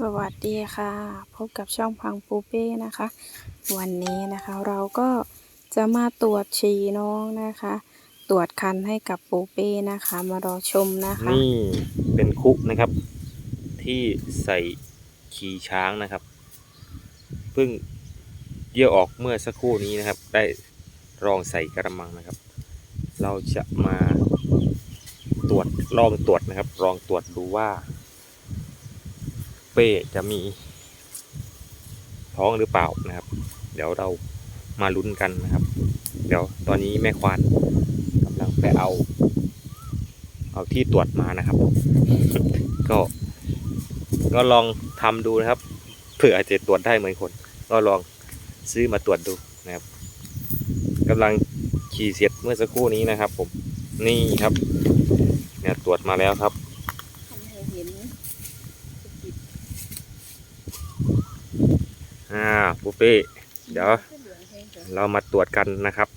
สวัสดีค่ะ พบกับช่องพังปูเป้นะคะ วันนี้นะคะเราก็จะมาตรวจฉี่น้องนะคะ ตรวจคันให้กับปูเป้นะคะ มารอชมนะคะ นี่เป็นคุนะครับ ที่ใส่ขี่ช้างนะครับเพิ่งเยี่ยวออกเมื่อสักครู่นี้นะครับ ได้รองใส่กระมังนะครับ เราจะมาตรวจลองตรวจนะครับลองตรวจดูว่า เป้จะมีท้องหรือเปล่านะครับ เดี๋ยวเรามาลุ้นกันนะครับ เดี๋ยวตอนนี้แม่ควานกำลังไปเอา เอาที่ตรวจมานะครับ ก็ ก็ลองทำดูนะครับ เผื่ออาจจะตรวจได้เหมือนคน ก็ลองซื้อมาตรวจดูนะครับกำลังขี่เสร็จเมื่อสักครู่นี้นะครับ ผมนี่ครับ เนี่ยตรวจมาแล้วครับ อ่าปูเป้เดี๋ยว เรามาตรวจกันนะครับ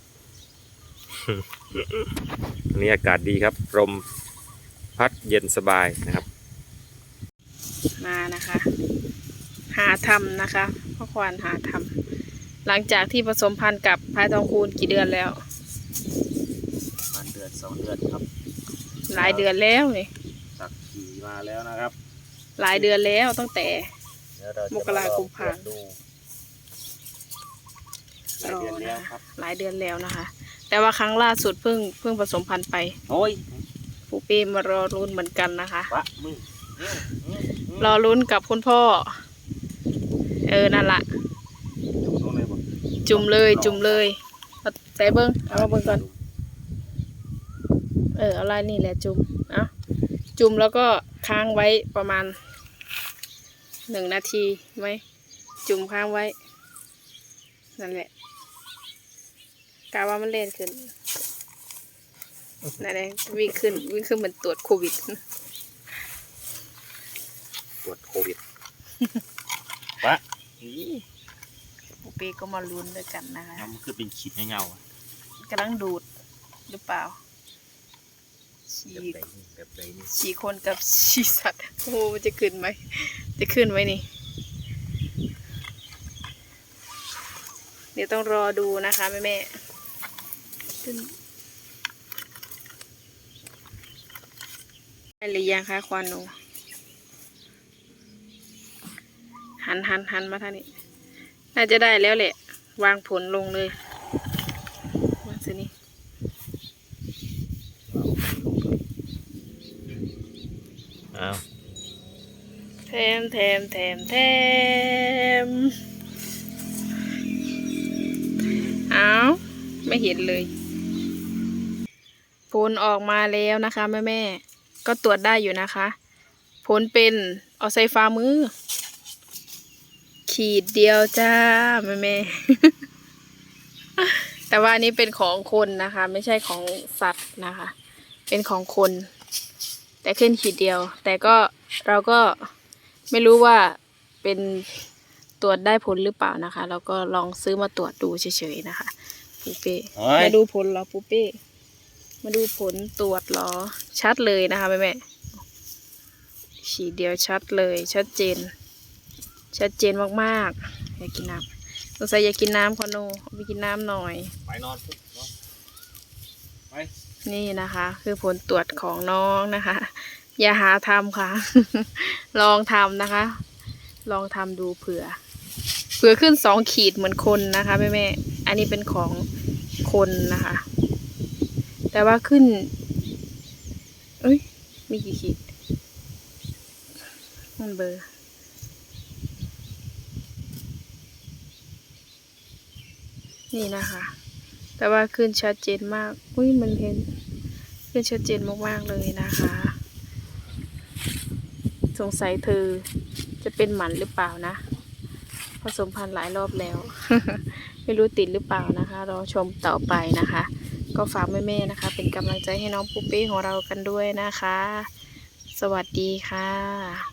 วันนี้อากาศดีครับลมพัดเย็นสบายนะครับ มานะคะ หาทำนะคะพ่อควานหาทำหลังจากที่ผสมพันธุ์กับพายทองคูณกี่เดือนแล้วมันเดือนสองเดือนครับ หลายเดือนแล้วนี่ตักขี่มาแล้วนะครับ หลายเดือนแล้วตั้งแต่เดี๋ยวเราจะมกราคมลองตรวจดูหลายเดือนแล้วครับ หลายเดือนแล้วนะคะ แต่ว่าครั้งล่าสุดเพิ่งเพิ่งผสมพันธุ์ไป โอ้ยปูเป้มารอรุ้นเหมือนกันนะคะ วะมึงอืมอืมอืมรอรุ้นกับคุณพ่อ เออ นั่นละตรงไหนบ่จุ่มเลย จุ่มเลยเอาแต่เบิ้งเอามาเบิ้งก่อน เออ เอาลายนี่แหละจุ่ม เอาจุ่มแล้วก็ค้างไว้ประมาณ หนึ่งนาทีไหมจุ่มค้างไว้ นั่นแหละกาว่ามันเล่นขึ้นนั่นเองวิ่งขึ้นวิ่งขึ้นเหมือนตรวจโควิด ตรวจโควิดวะนี่ปูเป้ก็มาลุ้นด้วยกันนะคะน้ำมันคือเป็นขีดเงาๆอะกำลังดูดหรือเปล่า ฉีแบบกไหนนี่แบบไหนนี่ฉีกคนกับฉีกสัตว์โอ้โหมันจะขึ้นไหม จะขึ้นไหมนี่ เดี๋ยวต้องรอดูนะคะแม่แม่ขึ้นได้หรือยังคะควานหนูหันหันหันมาทางนี้ น่าจะได้แล้วแหละ วางผลลงเลยวางสินี่ อ้าว แถมแถมแถมแถมเอาไม่เห็นเลยผลออกมาแล้วนะคะแม่แม่ก็ตรวจได้อยู่นะคะ ผลเป็นเอาใส่ฟ้ามือ ขีดเดียวจ้าแม่แม่แต่ว่าอันนี้เป็นของคนนะคะ ไม่ใช่ของสัตว์นะคะ เป็นของคน แต่ขึ้นขีดเดียว แต่ก็เราก็ ไม่รู้ว่าเป็นตรวจได้ผลหรือเปล่านะคะเราก็ลองซื้อมาตรวจดูเฉยๆนะคะปูเป้โอ้ย มาดูผลเหรอปูเป้มาดูผลตรวจเหรอชัดเลยนะคะแม่แม่ๆขีดเดียวชัดเลย ชัดเจน ชัดเจนมากๆอยากกินน้ำสงสัยอยากกินน้ำคอนโนเอาไปกินน้ำหน่อย ไปนอนปุ๊บเนาะไปนี่นะคะ คือผลตรวจของน้องนะคะ อย่าหาทำค่ะ ลองทำนะคะ ลองทำดูเผื่อ เผื่อขึ้นสองขีดเหมือนคนนะคะแม่แม่อันนี้เป็นของคนนะคะ แต่ว่าขึ้น เอ้ย มีกี่ขีดมันเบอร์นี่นะคะ แต่ว่าขึ้นชัดเจนมาก อุ้ยมันเห็น ขึ้นชัดเจนมากๆเลยนะคะ สงสัยเธอจะเป็นหมันหรือเปล่านะ ผสมพันธุ์หลายรอบแล้ว ไม่รู้ติดหรือเปล่านะคะ รอชมต่อไปนะคะ ก็ฝากแม่ๆนะคะ เป็นกำลังใจให้น้องปุ๊ปปี้ของเรากันด้วยนะคะ สวัสดีค่ะ